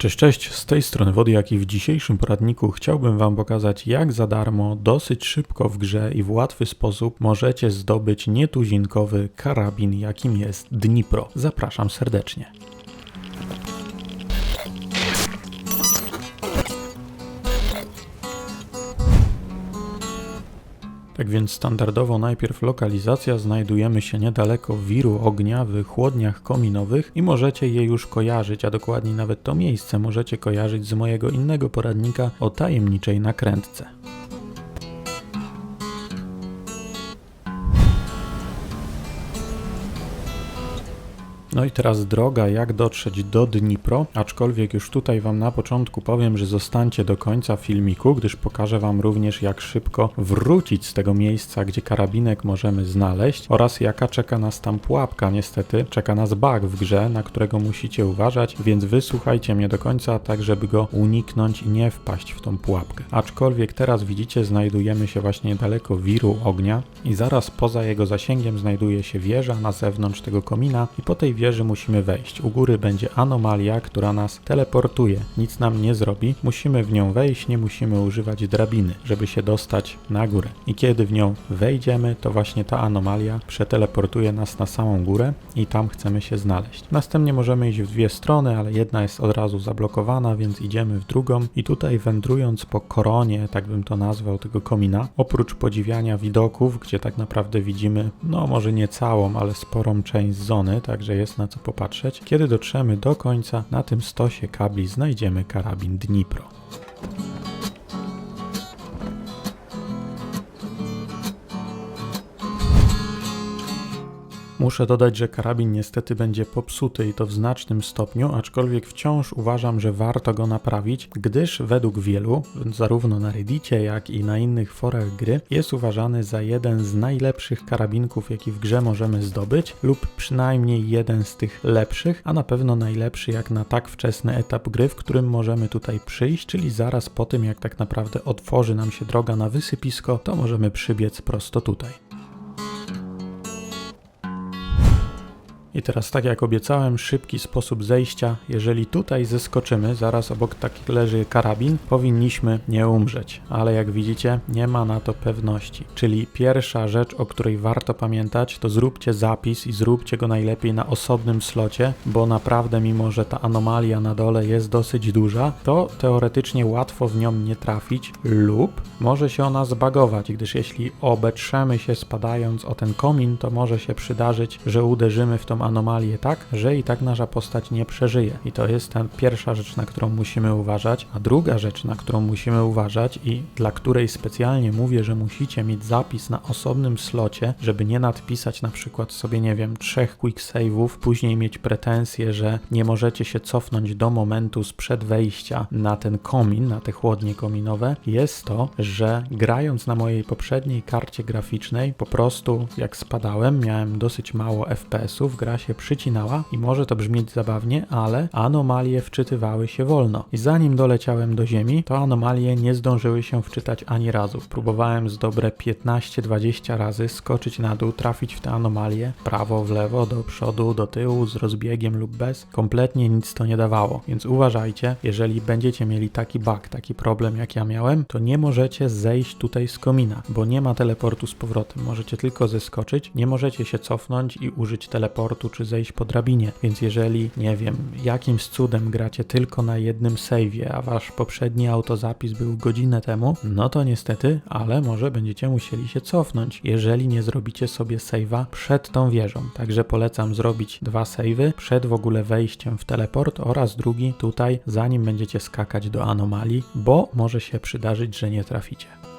Cześć, cześć, z tej strony Wody, jak i w dzisiejszym poradniku chciałbym Wam pokazać, jak za darmo, dosyć szybko w grze i w łatwy sposób możecie zdobyć nietuzinkowy karabin, jakim jest Dnipro. Zapraszam serdecznie. Tak więc standardowo najpierw lokalizacja, znajdujemy się niedaleko wiru ognia w chłodniach kominowych i możecie je już kojarzyć, a dokładniej nawet to miejsce możecie kojarzyć z mojego innego poradnika o tajemniczej nakrętce. No i teraz droga, jak dotrzeć do Dnipro, aczkolwiek już tutaj Wam na początku powiem, że zostańcie do końca filmiku, gdyż pokażę Wam również jak szybko wrócić z tego miejsca, gdzie karabinek możemy znaleźć oraz jaka czeka nas tam pułapka. Niestety czeka nas bug w grze, na którego musicie uważać, więc wysłuchajcie mnie do końca, tak żeby go uniknąć i nie wpaść w tą pułapkę. Aczkolwiek teraz widzicie, znajdujemy się właśnie daleko wiru ognia i zaraz poza jego zasięgiem znajduje się wieża na zewnątrz tego komina i po tej wieży musimy wejść. U góry będzie anomalia, która nas teleportuje. Nic nam nie zrobi. Musimy w nią wejść, nie musimy używać drabiny, żeby się dostać na górę. I kiedy w nią wejdziemy, to właśnie ta anomalia przeteleportuje nas na samą górę i tam chcemy się znaleźć. Następnie możemy iść w dwie strony, ale jedna jest od razu zablokowana, więc idziemy w drugą i tutaj wędrując po koronie, tak bym to nazwał, tego komina, oprócz podziwiania widoków, gdzie tak naprawdę widzimy, no może nie całą, ale sporą część zony, także jest na co popatrzeć. Kiedy dotrzemy do końca, na tym stosie kabli znajdziemy karabin Dnipro. Muszę dodać, że karabin niestety będzie popsuty i to w znacznym stopniu, aczkolwiek wciąż uważam, że warto go naprawić, gdyż według wielu, zarówno na Reddicie, jak i na innych forach gry, jest uważany za jeden z najlepszych karabinków, jaki w grze możemy zdobyć, lub przynajmniej jeden z tych lepszych, a na pewno najlepszy jak na tak wczesny etap gry, w którym możemy tutaj przyjść, czyli zaraz po tym, jak tak naprawdę otworzy nam się droga na wysypisko, to możemy przybiec prosto tutaj. I teraz, tak jak obiecałem, szybki sposób zejścia. Jeżeli tutaj zeskoczymy, zaraz obok takich leży karabin, powinniśmy nie umrzeć. Ale jak widzicie, nie ma na to pewności. Czyli pierwsza rzecz, o której warto pamiętać, to zróbcie zapis i zróbcie go najlepiej na osobnym slocie, bo naprawdę, mimo że ta anomalia na dole jest dosyć duża, to teoretycznie łatwo w nią nie trafić lub może się ona zbagować, gdyż jeśli obetrzemy się spadając o ten komin, to może się przydarzyć, że uderzymy w tą anomalię tak, że i tak nasza postać nie przeżyje. I to jest ta pierwsza rzecz, na którą musimy uważać. A druga rzecz, na którą musimy uważać i dla której specjalnie mówię, że musicie mieć zapis na osobnym slocie, żeby nie nadpisać na przykład sobie, nie wiem, trzech quick save'ów, później mieć pretensje, że nie możecie się cofnąć do momentu sprzed wejścia na ten komin, na te chłodnie kominowe, jest to, że grając na mojej poprzedniej karcie graficznej, po prostu jak spadałem, miałem dosyć mało FPS-ów, się przycinała i może to brzmieć zabawnie, ale anomalie wczytywały się wolno. I zanim doleciałem do ziemi, to anomalie nie zdążyły się wczytać ani razu. Próbowałem z dobre 15-20 razy skoczyć na dół, trafić w te anomalie, prawo, w lewo, do przodu, do tyłu, z rozbiegiem lub bez. Kompletnie nic to nie dawało. Więc uważajcie, jeżeli będziecie mieli taki bug, taki problem jak ja miałem, to nie możecie zejść tutaj z komina, bo nie ma teleportu z powrotem. Możecie tylko zeskoczyć, nie możecie się cofnąć i użyć teleportu czy zejść po drabinie. Więc jeżeli, nie wiem, jakimś cudem gracie tylko na jednym save'ie, a wasz poprzedni autozapis był godzinę temu, no to niestety, ale może będziecie musieli się cofnąć, jeżeli nie zrobicie sobie save'a przed tą wieżą. Także polecam zrobić dwa save'y przed w ogóle wejściem w teleport oraz drugi tutaj, zanim będziecie skakać do anomalii, bo może się przydarzyć, że nie traficie.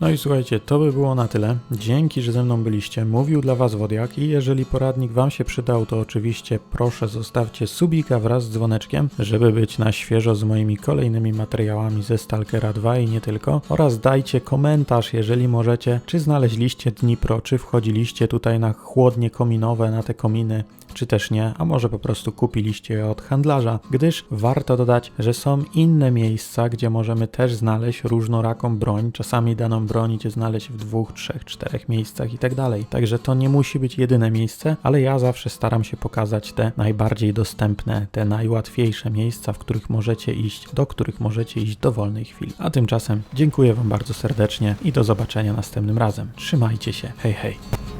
No i słuchajcie, to by było na tyle. Dzięki, że ze mną byliście. Mówił dla Was Wodiak i jeżeli poradnik Wam się przydał, to oczywiście proszę zostawcie subika wraz z dzwoneczkiem, żeby być na świeżo z moimi kolejnymi materiałami ze Stalkera 2 i nie tylko. Oraz dajcie komentarz, jeżeli możecie, czy znaleźliście Dnipro, czy wchodziliście tutaj na chłodnie kominowe, na te kominy czy też nie, a może po prostu kupiliście je od handlarza, gdyż warto dodać, że są inne miejsca, gdzie możemy też znaleźć różnoraką broń, czasami daną broń idzie znaleźć w dwóch, trzech, czterech miejscach i tak. Także to nie musi być jedyne miejsce, ale ja zawsze staram się pokazać te najbardziej dostępne, te najłatwiejsze miejsca, w których możecie iść, do których możecie iść w dowolnej chwili. A tymczasem dziękuję Wam bardzo serdecznie i do zobaczenia następnym razem. Trzymajcie się, hej hej.